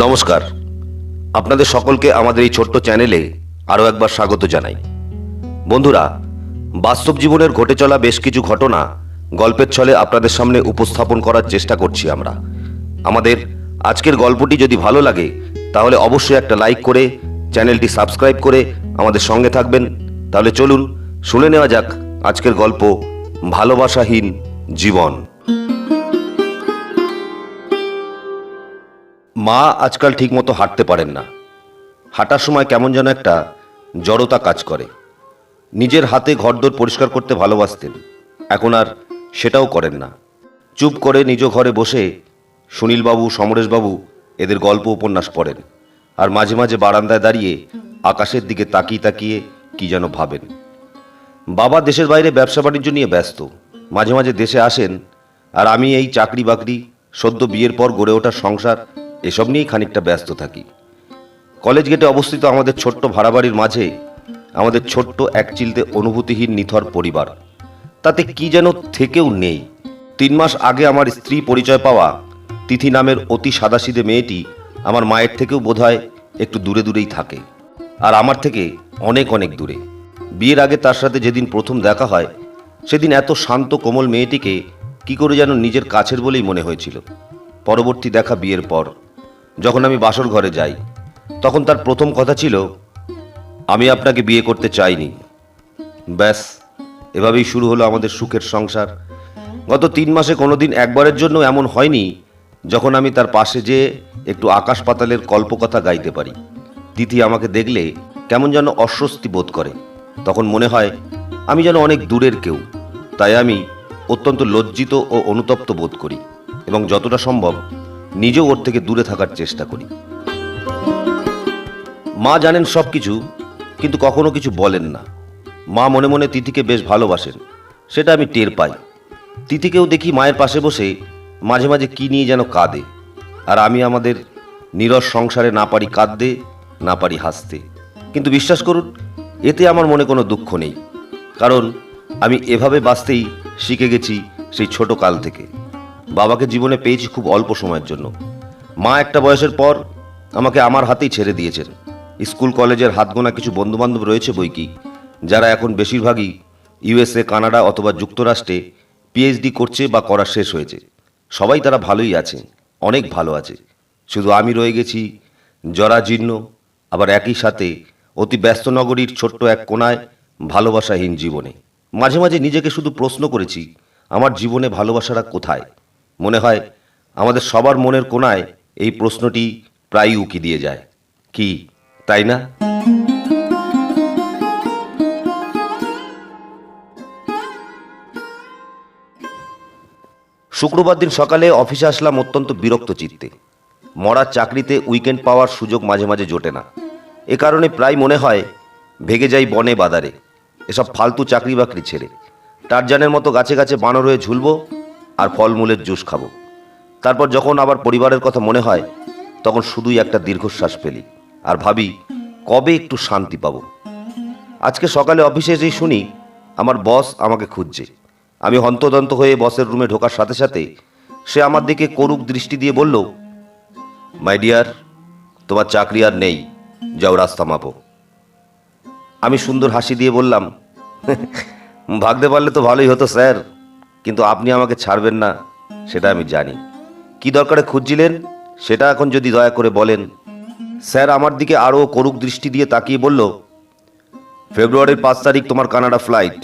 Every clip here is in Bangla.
নমস্কার। আপনাদের সকলকে আমাদের এই ছোট্ট চ্যানেলে আরও একবার স্বাগত জানাই। বন্ধুরা, বাস্তব জীবনের ঘটে চলা বেশ কিছু ঘটনা গল্পের ছলে আপনাদের সামনে উপস্থাপন করার চেষ্টা করছি আমরা। আমাদের আজকের গল্পটি যদি ভালো লাগে, তাহলে অবশ্যই একটা লাইক করে, চ্যানেলটি সাবস্ক্রাইব করে আমাদের সঙ্গে থাকবেন। তাহলে চলুন, শুনে নেওয়া যাক আজকের গল্প ভালোবাসাহীন জীবন। মা আজকাল ঠিকমতো হাঁটতে পারেন না। হাঁটার সময় কেমন যেন একটা জড়তা কাজ করে। নিজের হাতে ঘরদোর পরিষ্কার করতে ভালোবাসতেন। এখন আর সেটাও করেন না। চুপ করে নিজ ঘরে বসে সুনীলবাবু, সমরেশবাবু এদের গল্প উপন্যাস পড়েন আর মাঝে মাঝে বারান্দায় দাঁড়িয়ে আকাশের দিকে তাকিয়ে তাকিয়ে কি যেন ভাবেন। বাবা দেশের বাইরে ব্যবসা বাণিজ্য নিয়ে ব্যস্ত। মাঝে মাঝে দেশে আসেন আর আমি এই চাকরি বাকরি সদ্য বিয়ের পর গড়ে ওঠা সংসার এসব নিয়েই খানিকটা ব্যস্ত থাকি। কলেজ গেটে অবস্থিত আমাদের ছোট্ট ভাড়া বাড়ির মাঝে আমাদের ছোট্ট এক চিলতে অনুভূতিহীন নিথর পরিবার। তাতে কি যেন থেকেও নেই। তিন মাস আগে আমার স্ত্রী পরিচয় পাওয়া তিথি নামের অতি সাদাসিদে মেয়েটি আমার মায়ের থেকেও বোধহয় একটু দূরে দূরেই থাকে আর আমার থেকে অনেক অনেক দূরে। বিয়ের আগে তার সাথে যেদিন প্রথম দেখা হয়, সেদিন এত শান্ত কোমল মেয়েটিকে কি করে যেন নিজের কাছের বলেই মনে হয়েছিল। পরবর্তী দেখা বিয়ের পর যখন আমি বাসর ঘরে যাই, তখন তার প্রথম কথা ছিল, আমি আপনাকে বিয়ে করতে চাইনি। ব্যাস, এভাবেই শুরু হলো আমাদের সুখের সংসার। গত তিন মাসে কোনো দিন একবারের জন্য এমন হয়নি, যখন আমি তার পাশে যেয়ে একটু আকাশ পাতালের কল্পকথা গাইতে পারি। তিথি আমাকে দেখলে কেমন যেন অস্বস্তি বোধ করে। তখন মনে হয়, আমি যেন অনেক দূরের কেউ, তাই আমি অত্যন্ত লজ্জিত ও অনুতপ্ত বোধ করি এবং যতটা সম্ভব নিজেও ওর থেকে দূরে থাকার চেষ্টা করি। মা জানেন সব কিছু কিন্তু কখনো কিছু বলেন না। মা মনে মনে তিথিকে বেশ ভালোবাসেন, সেটা আমি টের পাই। তিথিকেও দেখি মায়ের পাশে বসে মাঝে মাঝে কি নিয়ে যেন কাঁদে, আর আমি আমাদের নিরস সংসারে না পারি কাঁদতে, না পারি হাসতে। কিন্তু বিশ্বাস করুন, এতে আমার মনে কোনো দুঃখ নেই, কারণ আমি এভাবে বাঁচতেই শিখে গেছি সেই ছোট কাল থেকে। বাবাকে জীবনে পেয়েছি খুব অল্প সময়ের জন্য। মা একটা বয়সের পর আমাকে আমার হাতেই ছেড়ে দিয়েছেন। স্কুল, কলেজের হাতগোনা কিছু বন্ধুবান্ধব রয়েছে বই কি, যারা এখন বেশিরভাগই ইউএসএ, কানাডা অথবা যুক্তরাষ্ট্রে পিএইচডি করছে বা করা শেষ হয়েছে। সবাই তারা ভালোই আছে, অনেক ভালো আছে। শুধু আমি রয়ে গেছি জরাজীর্ণ আবার একই সাথে অতি ব্যস্ত নগরীর ছোট্ট এক কোনায় ভালোবাসাহীন জীবনে। মাঝে মাঝে নিজেকে শুধু প্রশ্ন করেছি, আমার জীবনে ভালোবাসাটা কোথায়? মনে হয় আমাদের সবার মনের কোনায় এই প্রশ্নটি প্রায়ই উকি দিয়ে যায়। কি, তাই না? শুক্রবার দিন সকালে অফিসে আসলাম অত্যন্ত বিরক্ত চিত্তে। মরার চাকরিতে উইকেন্ড পাওয়ার সুযোগ মাঝে মাঝে জোটে না। এ কারণে প্রায় মনে হয় ভেগে যাই বনে বাদারে। এসব ফালতু চাকরি বাকরি ছেড়ে। টারজানের মতো গাছে গাছে বানর হয়ে ঝুলবো আর ফলমূলের জুস খাব। তারপর যখন আবার পরিবারের কথা মনে হয়, তখন শুধুই একটা দীর্ঘশ্বাস ফেলি। আর ভাবি, কবে একটু শান্তি পাব? আজকে সকালে অফিসে এসেই শুনি, আমার বস আমাকে খুঁজছে। আমি হন্তদন্ত হয়ে বসের রুমে ঢোকার সাথে সাথে সে আমার দিকে করুক দৃষ্টি দিয়ে বলল, মাই ডিয়ার, তোমার চাকরি আর নেই, যাও রাস্তা মাপো। আমি সুন্দর হাসি দিয়ে বললাম, ভাগতে পারলে তো ভালোই হতো, স্যার। কিন্তু আপনি আমাকে ছাড়বেন না, সেটা আমি জানি। কি দরকারে খুঁজছিলেন? সেটা এখন যদি দয়া করে বলেন। স্যার আমার দিকে আরও করুক দৃষ্টি দিয়ে তাকিয়ে বলল, ফেব্রুয়ারির পাঁচ তারিখ তোমার কানাডা ফ্লাইট।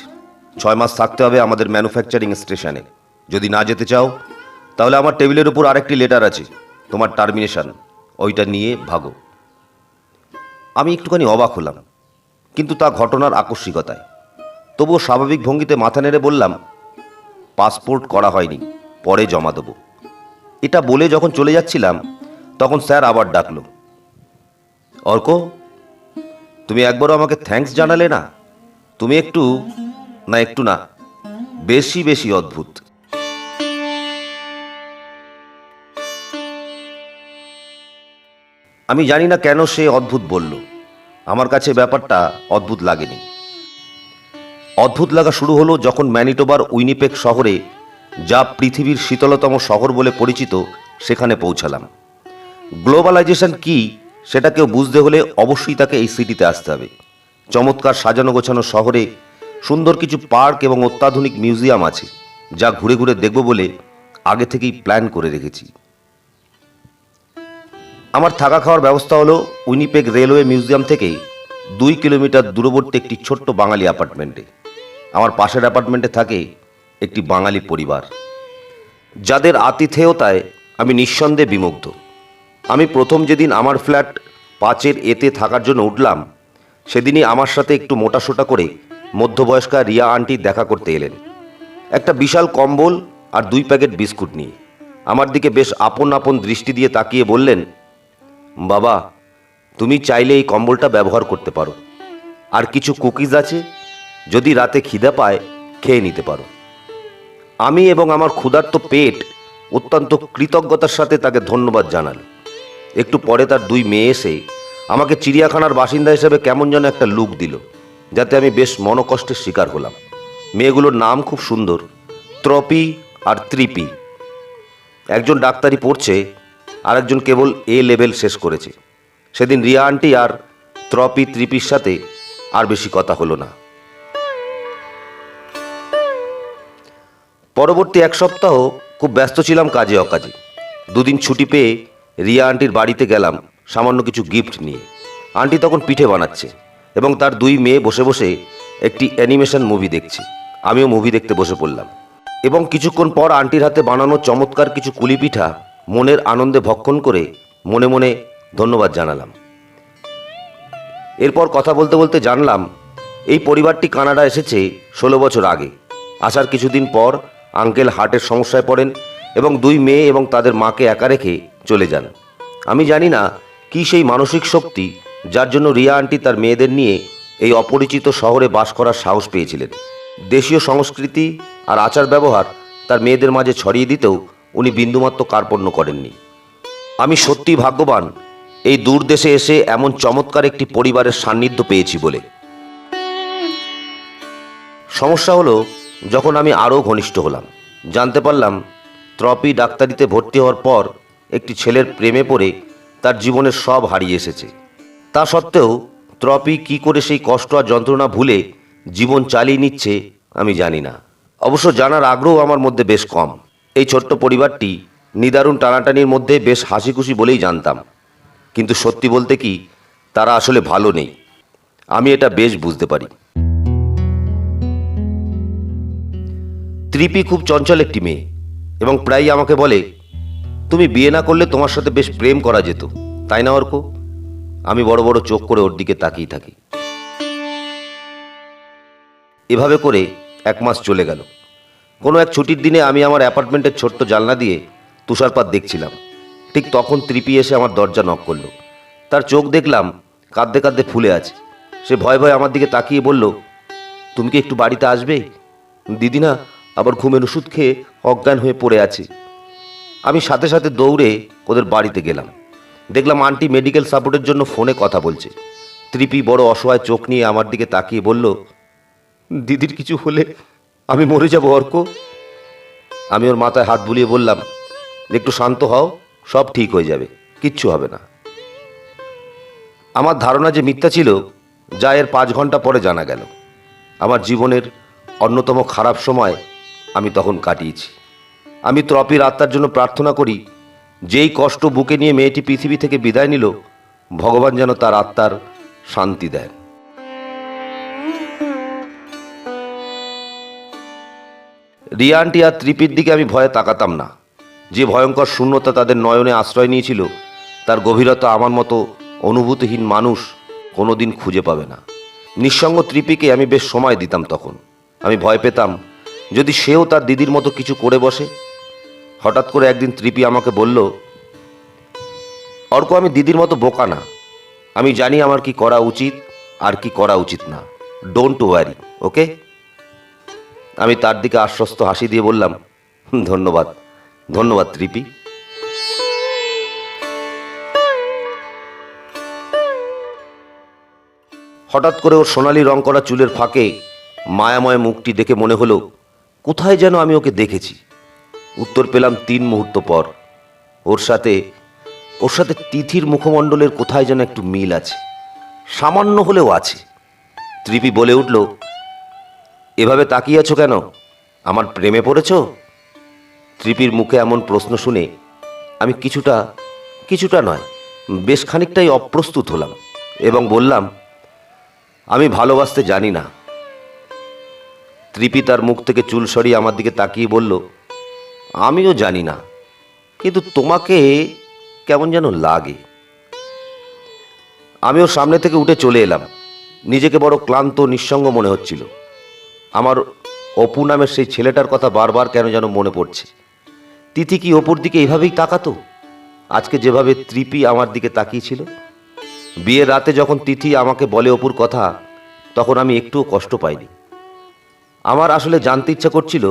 ছয় মাস থাকতে হবে আমাদের ম্যানুফ্যাকচারিং স্টেশনে। যদি না যেতে চাও, তাহলে আমার টেবিলের উপর আরেকটি লেটার আছে, তোমার টার্মিনেশন। ওইটা নিয়ে ভাগো। আমি একটুখানি অবাক হলাম, কিন্তু তা ঘটনার আকস্মিকতায়। তবুও স্বাভাবিক ভঙ্গিতে মাথা নেড়ে বললাম পাসপোর্ট করা হয়নি, পরে জমা দেবো। এটা বলে যখন চলে যাচ্ছিলাম, তখন স্যার আবার ডাকলো। অর্ক, তুমি একবারও আমাকে থ্যাঙ্কস জানালে না? তুমি একটু, না একটু না, বেশি বেশি অদ্ভুত। আমি জানি না কেন সে অদ্ভুত বলল। আমার কাছে ব্যাপারটা অদ্ভুত লাগেনি। অদ্ভুত লাগা শুরু হলো যখন ম্যানিটোবার উইনিপেক শহরে, যা পৃথিবীর শীতলতম শহর বলে পরিচিত, সেখানে পৌঁছালাম। গ্লোবালাইজেশন কি, সেটা কেউ বুঝতে হলে অবশ্যই তাকে এই সিটিতে আসতে হবে। চমৎকার সাজানো গোছানো শহরে সুন্দর কিছু পার্ক এবং অত্যাধুনিক মিউজিয়াম আছে, যা ঘুরে ঘুরে দেখব বলে আগে থেকেই প্ল্যান করে রেখেছি। আমার থাকা খাওয়ার ব্যবস্থা হলো উইনিপেক রেলওয়ে মিউজিয়াম থেকে দুই কিলোমিটার দূরবর্তী একটি ছোট্ট বাঙালি অ্যাপার্টমেন্টে। আমার পাশের অ্যাপার্টমেন্টে থাকে একটি বাঙালি পরিবার। যাদের আতিথেয়তায় আমি নিঃসন্দেহে বিমুগ্ধ। আমি প্রথম যেদিন আমার ফ্ল্যাট পাঁচের এতে থাকার জন্য উঠলাম, সেদিনই আমার সাথে একটু মোটাসোটা করে মধ্যবয়স্কা রিয়া আন্টি দেখা করতে এলেন। একটা বিশাল কম্বল আর দুই প্যাকেট বিস্কুট নিয়ে। আমার দিকে বেশ আপন আপন দৃষ্টি দিয়ে তাকিয়ে বললেন, বাবা, তুমি চাইলে এই কম্বলটা ব্যবহার করতে পারো। আর কিছু কুকিজ আছে? যদি রাতে খিদে পায়, খেয়ে নিতে পারো। আমি এবং আমার ক্ষুধার্ত পেট অত্যন্ত কৃতজ্ঞতার সাথে তাকে ধন্যবাদ জানাল। একটু পরে তার দুই মেয়ে এসে আমাকে চিড়িয়াখানার বাসিন্দা হিসেবে কেমন যেন একটা লুক দিল, যাতে আমি বেশ মনকষ্টের শিকার হলাম। মেয়েগুলোর নাম খুব সুন্দর, ত্রপি আর ত্রিপি। একজন ডাক্তারি পড়ছে, আরেকজন কেবল এ লেভেল শেষ করেছে। সেদিন রিয়া আন্টি আর ত্রপি, ত্রিপির সাথে আর বেশি কথা হলো না। পরবর্তী এক সপ্তাহ খুব ব্যস্ত ছিলাম কাজে অকাজে। দুদিন ছুটি পেয়ে রিয়া আন্টির বাড়িতে গেলাম সামান্য কিছু গিফট নিয়ে। আন্টি তখন পিঠে বানাচ্ছে এবং তার দুই মেয়ে বসে বসে একটি অ্যানিমেশন মুভি দেখছে। আমিও মুভি দেখতে বসে পড়লাম। এবং কিছুক্ষণ পর আন্টির হাতে বানানো চমৎকার কিছু কুলি পিঠা মনের আনন্দে ভক্ষণ করে মনে মনে ধন্যবাদ জানালাম। এরপর কথা বলতে বলতে জানলাম, এই পরিবারটি কানাডা এসেছে ষোলো বছর আগে। আসার কিছুদিন পর আঙ্কেল হার্টের সমস্যায় পড়েন এবং দুই মেয়ে এবং তাদের মাকে একা রেখে চলে যান। আমি জানি না কি সেই মানসিক শক্তি যার জন্য রিয়া আন্টি তার মেয়েদের নিয়ে এই অপরিচিত শহরে বাস করার সাহস পেয়েছিলেন। দেশীয় সংস্কৃতি আর আচার ব্যবহার তার মেয়েদের মাঝে ছড়িয়ে দিতেও উনি বিন্দুমাত্র কার্পণ্য করেননি। আমি সত্যি ভাগ্যবান এই দূর দেশে এসে এমন চমৎকার একটি পরিবারের সান্নিধ্য পেয়েছি বলে। সমস্যা হলো যখন আমি আরও ঘনিষ্ঠ হলাম, জানতে পারলাম ত্রপি ডাক্তারিতে ভর্তি হওয়ার পর একটি ছেলের প্রেমে পড়ে তার জীবনের সব হারিয়ে এসেছে। তা সত্ত্বেও ত্রপি কি করে সেই কষ্ট আর যন্ত্রণা ভুলে জীবন চালিয়ে নিচ্ছে আমি জানি না। অবশ্য জানার আগ্রহ আমার মধ্যে বেশ কম। এই ছোট্ট পরিবারটি নিদারুণ টানাটানির মধ্যে বেশ হাসি খুশি বলেই জানতাম। কিন্তু সত্যি বলতে কি, তারা আসলে ভালো নেই। আমি এটা বেশ বুঝতে পারি। ত্রিপি খুব চঞ্চল একটি মেয়ে এবং প্রায়ই আমাকে বলে, তুমি বিয়ে না করলে তোমার সাথে বেশ প্রেম করা যেত, তাই না অর্ক? আমি বড় বড় চোখ করে ওর দিকে তাকিয়ে থাকি। এভাবে করে এক মাস চলে গেল। কোনো এক ছুটির দিনে আমি আমার অ্যাপার্টমেন্টের ছোট্ট জানলা দিয়ে তুষারপাত দেখছিলাম। ঠিক তখন ত্রিপি এসে আমার দরজা নক করল। তার চোখ দেখলাম কাঁদতে কাঁদতে ফুলে আছে। সে ভয় ভয় আমার দিকে তাকিয়ে বলল, তুমি কি একটু বাড়িতে আসবে? দিদি না আবার ঘুমের ওষুধ খেয়ে অজ্ঞান হয়ে পড়ে আছে। আমি সাথে সাথে দৌড়ে ওদের বাড়িতে গেলাম। দেখলাম আন্টি মেডিকেল সাপোর্টের জন্য ফোনে কথা বলছে। ত্রিপি বড় অসহায় চোখ নিয়ে আমার দিকে তাকিয়ে বলল, দিদির কিছু হলে আমি মরে যাব, অর্ক। আমি ওর মাথায় হাত বুলিয়ে বললাম, একটু শান্ত হও, সব ঠিক হয়ে যাবে, কিচ্ছু হবে না। আমার ধারণা যে মিথ্যা ছিল, যা এর পাঁচ ঘণ্টা পরে জানা গেল। আমার জীবনের অন্যতম খারাপ সময় আমি তখন কাটিয়েছি। আমি ত্রপির আত্মার জন্য প্রার্থনা করি, যেই কষ্ট বুকে নিয়ে মেয়েটি পৃথিবী থেকে বিদায় নিল, ভগবান যেন তার আত্মার শান্তি দেন। রিয়ান্টি আর ত্রিপির দিকে আমি ভয়ে তাকাতাম না। যে ভয়ঙ্কর শূন্যতা তাদের নয়নে আশ্রয় নিয়েছিল, তার গভীরতা আমার মতো অনুভূতিহীন মানুষ কোনোদিন খুঁজে পাবে না। নিঃসঙ্গ ত্রিপিকে আমি বেশ সময় দিতাম তখন। আমি ভয় পেতাম যদি সেও তার দিদির মতো কিছু করে বসে? হঠাৎ করে একদিন ত্রিপি আমাকে বলল অর্ক আমি দিদির মতো বোকা না। আমি জানি আমার কি করা উচিত আর কি করা উচিত না। Don't worry okay? আমি তার দিকে আশ্বস্ত হাসি দিয়ে বললাম "হুম, ধন্যবাদ ধন্যবাদ ত্রিপি। হঠাৎ করে ওর সোনালি রং করা চুলের ফাঁকে মায়াময় মুখটি দেখে মনে হলো কোথায় যেন আমি ওকে দেখেছি। উত্তর পেলাম তিন মুহূর্ত পর। ওর সাথে ওর সাথে তিথির মুখমণ্ডলের কোথায় যেন একটু মিল আছে। সামান্য হলেও আছে। ত্রিপি বলে উঠল, এভাবে তাকিয়ে আছো কেন? আমার প্রেমে পড়েছ? ত্রিপির মুখে এমন প্রশ্ন শুনে আমি কিছুটা কিছুটা নয়, বেশ খানিকটাই অপ্রস্তুত হলাম এবং বললাম, আমি ভালোবাসতে জানি না। ত্রিপি তার মুখ থেকে চুল সরিয়ে আমার দিকে তাকিয়ে বলল, আমিও জানি না, কিন্তু তোমাকে কেমন যেন লাগে। আমি ওর সামনে থেকে উঠে চলে এলাম। নিজেকে বড় ক্লান্ত নিঃসঙ্গ মনে হচ্ছিল। আমার অপু নামের সেই ছেলেটার কথা বারবার কেন যেন মনে পড়ছে। তিথি কি অপুর দিকে এভাবেই তাকাতো? আজকে যেভাবে ত্রিপি আমার দিকে তাকিয়েছিল। বিয়ের রাতে যখন তিথি আমাকে বলে অপুর কথা, তখন আমি একটুও কষ্ট পাইনি। আমার আসলে জানতে ইচ্ছা করছিল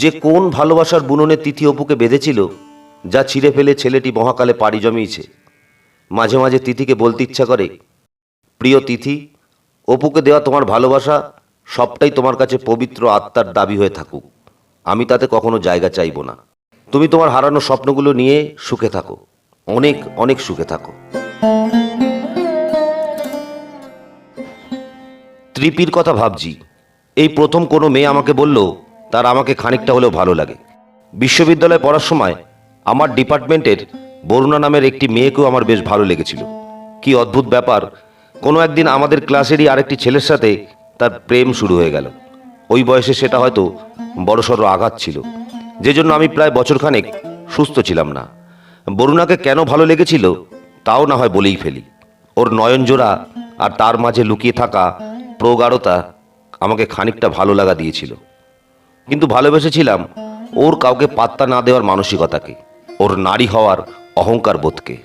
যে কোন ভালোবাসার বুননে তিথি অপুকে বেঁধেছিল যা ছিঁড়ে ফেলে ছেলেটি মহাকালে পাড়ি জমিয়েছে। মাঝে মাঝে তিথিকে বলতে ইচ্ছা করে, প্রিয় তিথি, অপুকে দেওয়া তোমার ভালোবাসা সবটাই তোমার কাছে পবিত্র আত্মার দাবি হয়ে থাকুক। আমি তাতে কখনো জায়গা চাইব না। তুমি তোমার হারানো স্বপ্নগুলো নিয়ে সুখে থাকো। অনেক অনেক সুখে থাকো। ত্রিপির কথা ভাবছি। এই প্রথম কোনো মেয়ে আমাকে বলল, তার আমাকে খানিকটা হলেও ভালো লাগে। বিশ্ববিদ্যালয়ে পড়ার সময় আমার ডিপার্টমেন্টের বরুণা নামের একটি মেয়েকেও আমার বেশ ভালো লেগেছিল। কি অদ্ভুত ব্যাপার, কোনো একদিন আমাদের ক্লাসেরই আরেকটি ছেলের সাথে তার প্রেম শুরু হয়ে গেল। ওই বয়সে সেটা হয়তো বড়সড় আঘাত ছিল। যে জন্য আমি প্রায় বছরখানেক সুস্থ ছিলাম না। বরুণাকে কেন ভালো লেগেছিল, তাও না হয় বলেই ফেলি। ওর নয়নজোড়া আর তার মাঝে লুকিয়ে থাকা প্রগাঢ়তা আমাকে খানিকটা ভালো লাগা দিয়েছিল। কিন্তু ভালোবেসেছিলাম ওর কাউকে পাত্তা না দেওয়ার মানসিকতাকে, ওর নারী হওয়ার অহংকার বোধকে।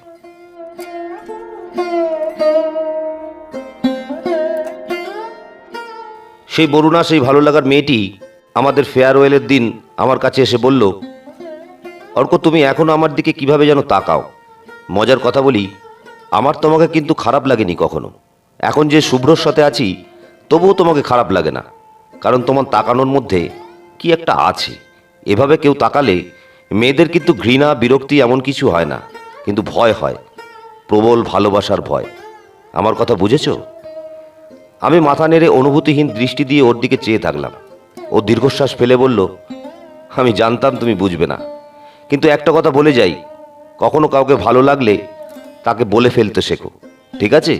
সেই বরুণা, সেই ভালো লাগার মেয়েটি আমাদের ফেয়ারওয়েলের দিন আমার কাছে এসে বলল, অর্ক, তুমি এখনও আমার দিকে কীভাবে যেন তাকাও? মজার কথা বলি, আমার তোমাকে কিন্তু খারাপ লাগেনি কখনো। এখন যে শুভ্রর সাথে আছি তবুও তোমাকে খারাপ লাগে না, কারণ তোমার তাকানোর মধ্যে কি একটা আছে। এভাবে কেউ তাকালে মেয়েদের কিন্তু ঘৃণা, বিরক্তি এমন কিছু হয় না, কিন্তু ভয় হয়, প্রবল ভালোবাসার ভয়। আমার কথা বুঝেছ? আমি মাথা নেড়ে অনুভূতিহীন দৃষ্টি দিয়ে ওর দিকে চেয়ে থাকলাম। ও দীর্ঘশ্বাস ফেলে বলল, আমি জানতাম তুমি বুঝবে না। কিন্তু একটা কথা বলে যাই, কখনো কাউকে ভালো লাগলে তাকে বলে ফেলতে শেখো, ঠিক আছে?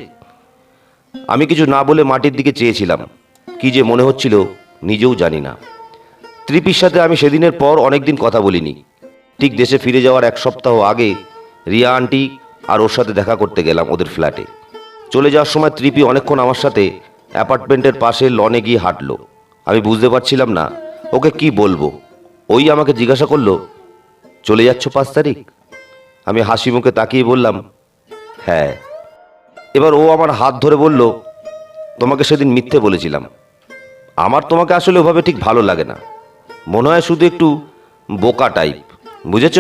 আমি কিছু না বলে মাটির দিকে চেয়েছিলাম। কি যে মনে হচ্ছিল, নিজেও জানি না। ত্রিপির সাথে আমি সেদিনের পর অনেকদিন কথা বলিনি। ঠিক দেশে ফিরে যাওয়ার এক সপ্তাহ আগে রিয়া আন্টি আর ওর সাথে দেখা করতে গেলাম ওদের ফ্ল্যাটে। চলে যাওয়ার সময় ত্রিপি অনেকক্ষণ আমার সাথে অ্যাপার্টমেন্টের পাশে লনে গিয়ে হাঁটলো। আমি বুঝতে পারছিলাম না, ওকে কি বলব? ওই আমাকে জিজ্ঞাসা করল, চলে যাচ্ছ পাঁচ তারিখ? আমি হাসি মুখে তাকিয়ে বললাম হ্যাঁ। এবার ও আমার হাত ধরে বলল, তোমাকে সেদিন মিথ্যে বলেছিলাম। আমার তোমাকে আসলে ওভাবে ঠিক ভালো লাগে না। মনে হয় শুধু একটু বোকা টাইপ, বুঝেছ?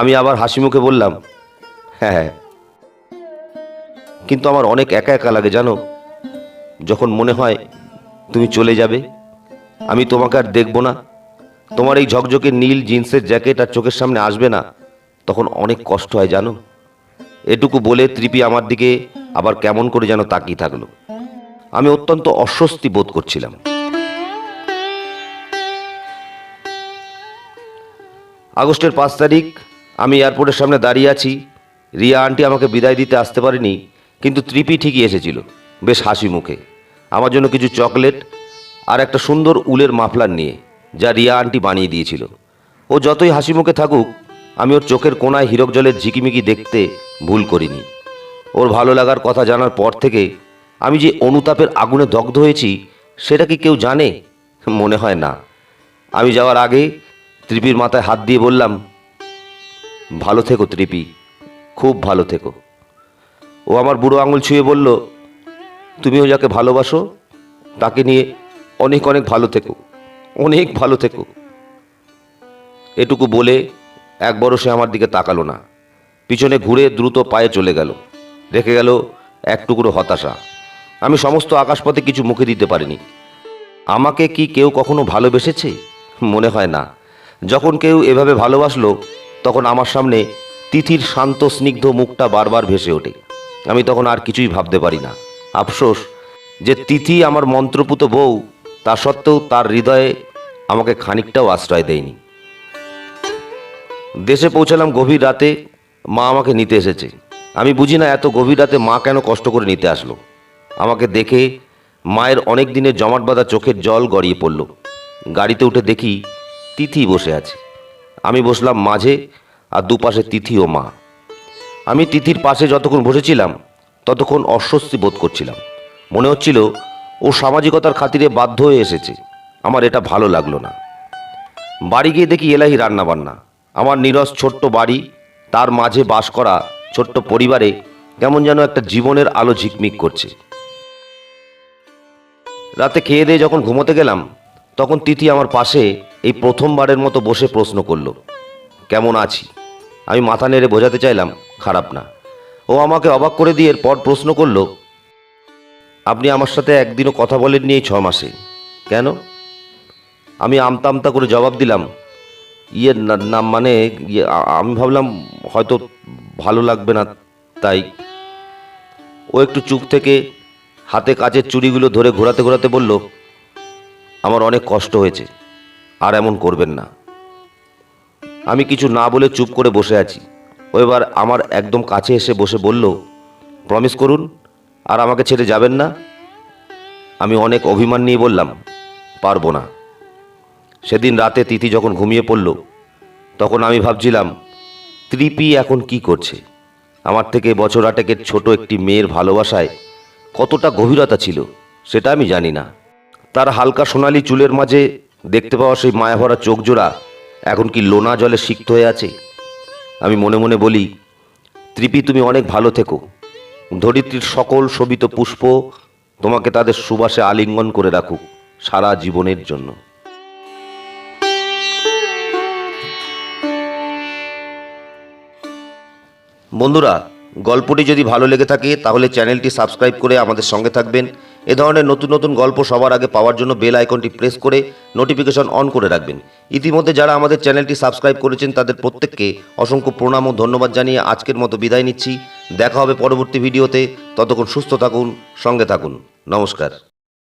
আমি আবার হাসি মুখে বললাম হ্যাঁ হ্যাঁ। কিন্তু আমার অনেক একা একা লাগে, জানো? যখন মনে হয় তুমি চলে যাবে, আমি তোমাকে আর দেখব না। তোমার এই ঝকঝকে নীল জিন্সের জ্যাকেট আর চোখের সামনে আসবে না, তখন অনেক কষ্ট হয়, জানো? এটুকু বলে ত্রিপি আমার দিকে আবার কেমন করে যেন তাকিয়ে থাকল। আমি অত্যন্ত অস্বস্তি বোধ করছিলাম। আগস্টের পাঁচ তারিখ আমি এয়ারপোর্টের সামনে দাঁড়িয়ে আছি। রিয়া আন্টি আমাকে বিদায় দিতে আসতে পারেনি, কিন্তু ত্রিপি ঠিকই এসেছিল। বেশ হাসি মুখে। আমার জন্য কিছু চকলেট আর একটা সুন্দর উলের মাফলার নিয়ে, যা রিয়া আন্টি বানিয়ে দিয়েছিল। ও যতই হাসি মুখে থাকুক আমি ওর চোখের কোনায় হীরক জলের ঝিকিমিকি দেখতে ভুল করিনি। ওর ভালো লাগার কথা জানার পর থেকে আমি যে অনুতাপের আগুনে দগ্ধ হয়েছি, সেটা কি কেউ জানে? মনে হয় না। আমি যাওয়ার আগে ত্রিপির মাথায় হাত দিয়ে বললাম, ভালো থেকো ত্রিপি, খুব ভালো থেকো। ও আমার বুড়ো আঙুল ছুঁয়ে বলল, তুমিও যাকে ভালোবাসো, তাকে নিয়ে অনেক অনেক ভালো থেকো, অনেক ভালো থেকো। এটুকু বলে একবারও সে আমার দিকে তাকালো না। পিছনে ঘুরে দ্রুত পায়ে চলে গেল। রেখে গেল এক টুকরো হতাশা। আমি সমস্ত আকাশপথে কিছু মুখে দিতে পারিনি। আমাকে কি কেউ কখনো ভালোবেসেছে? মনে হয় না। যখন কেউ এভাবে ভালোবাসলো, তখন আমার সামনে তিথির শান্ত, স্নিগ্ধ মুখটা বারবার ভেসে ওঠে। আমি তখন আর কিছুই ভাবতে পারি না। আফসোস যে তিথি আমার মন্ত্রপুত বউ, তা সত্ত্বেও তার হৃদয়ে আমাকে খানিকটাও আশ্রয় দেয়নি। দেশে পৌঁছালাম গভীর রাতে মা আমাকে নিতে এসেছে। আমি বুঝি না এত গভীর রাতে মা কেন কষ্ট করে নিতে আসলো। আমাকে দেখে মায়ের অনেক দিনের জমাট বাঁধা চোখের জল গড়িয়ে পড়ল। গাড়িতে উঠে দেখি তিথি বসে আছে। আমি বসলাম মাঝে আর দুপাশে তিথি ও মা। আমি তিথির পাশে যতক্ষণ বসেছিলাম, ততক্ষণ অস্বস্তি বোধ করছিলাম। মনে হচ্ছিল ও সামাজিকতার খাতিরে বাধ্য হয়ে এসেছে। আমার এটা ভালো লাগল না। বাড়ি গিয়ে দেখি এলাহি রান্না বান্না আমার নিরস ছোট্ট বাড়ি, তার মাঝে বাস করা ছোট্ট পরিবারে কেমন যেন একটা জীবনের আলো ঝিকমিক করছে। রাতে খেয়ে দিয়ে যখন ঘুমোতে গেলাম, তখন তিথি আমার পাশে এই প্রথমবারের মতো বসে প্রশ্ন করল, কেমন আছি? আমি মাথা নেড়ে বোঝাতে চাইলাম, খারাপ না। ও আমাকে অবাক করে দিয়ে এরপর প্রশ্ন করল, আপনি আমার সাথে একদিনও কথা বলেননি এই ছ মাসে? কেন? আমি আমতা আমতা করে জবাব দিলাম ইয়ে না মানে ইয়ে, আমি ভাবলাম হয়তো ভালো লাগবে না তাই। ও একটু চুপ থেকে হাতে কাচের চুড়িগুলো ধরে ঘোরাতে ঘোরাতে বলল আমার অনেক কষ্ট হয়েছে আর এমন করবেন না। আমি কিছু না বলে চুপ করে বসে আছি। ও এবার আমার একদম কাছে এসে বসে বলল প্রমিস করুন আর আমাকে ছেড়ে যাবেন না? আমি অনেক অভিমান নিয়ে বললাম পারব না। সেদিন রাতে তিথি যখন ঘুমিয়ে পড়ল, তখন আমি ভাবছিলাম ত্রিপি এখন কি করছে? আমার থেকে বছর আটেকের ছোট একটি মেয়ের ভালোবাসায় কতটা গভীরতা ছিল, সেটা আমি জানি না। তার হালকা সোনালি চুলের মাঝে দেখতে পাওয়া সেই মায়াভরা চোখ জোড়া এখন কি লোনা জলে সিক্ত হয়ে আছে? আমি মনে মনে বলি ত্রিপি তুমি অনেক ভালো থেকো। ধরিত্রীর সকল শোভিত পুষ্প তোমাকে তাদের সুবাসে আলিঙ্গন করে রাখুক সারা জীবনের জন্য। বন্ধুরা, গল্পটি যদি ভালো লেগে থাকে, তাহলে চ্যানেলটি সাবস্ক্রাইব করে আমাদের সঙ্গে থাকবেন। এ ধরনের নতুন নতুন গল্প সবার আগে পাওয়ার জন্য বেল আইকনটি প্রেস করে নোটিফিকেশন অন করে রাখবেন। ইতিমধ্যে যারা আমাদের চ্যানেলটি সাবস্ক্রাইব করেছেন, তাদের প্রত্যেককে অসংখ্য প্রণাম ও ধন্যবাদ জানিয়ে আজকের মতো বিদায় নিচ্ছি। দেখা হবে পরবর্তী ভিডিওতে। ততক্ষণ সুস্থ থাকুন, সঙ্গে থাকুন। নমস্কার।